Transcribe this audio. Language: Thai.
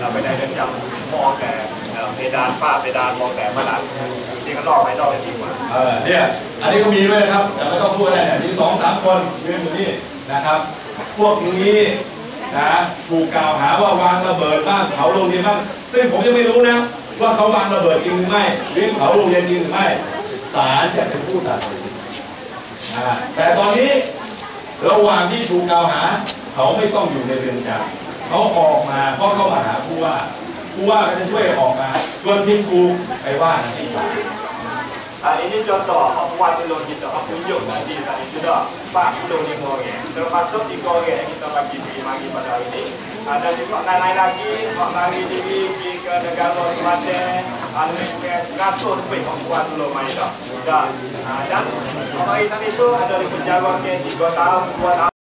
เราไปในเรือนจำมองแต่เพดานฝ้าเพดานมองแต่ผนังที่ข้างนอกภายนอกจะดีกว่าเออเนี่ยอันนี้ก็มีด้วยนะครับแต่ไม่ต้องพูดอะไรเนี่ยมีสองสามคนยืนอยู่นี่นะครับ พวกนี้นะถูกกล่าวหาว่าวางระเบิดบ้างเผาโรงเรียนบ้างซึ่งผมยังไม่รู้นะว่าเขาวางระเบิดจริงหรือไม่หรือเผาโรงเรียนจริงหรือไม่ศาลจะเป็นผู้ตัดสินแต่ตอนนี้ระหว่างที่ถูกกล่าวหา เขาไม่ต้องอยู่ในเรือนจำเขาออกมาเพราะเขามาหา ผู้ว่าผู้ว่าก็จะช่วยออกมาส่วนทีมครูไปว่ากันที่ศาล Ah, ini contoh buat telur kita, apa tunjuk nanti tadi sudah empat kilo lima orang. Termasuk tiga orang yang kita bagi pergi mari pada hari ini. Ada juga lain-lain lagi, nak lari diri pergi ke negara Kelantan, ada lebih kurang seratus lebih orang buat telur mai dah. Dah. Ah, Dan hari tadi tu ada di penjara ke tiga tahun, dua tahun.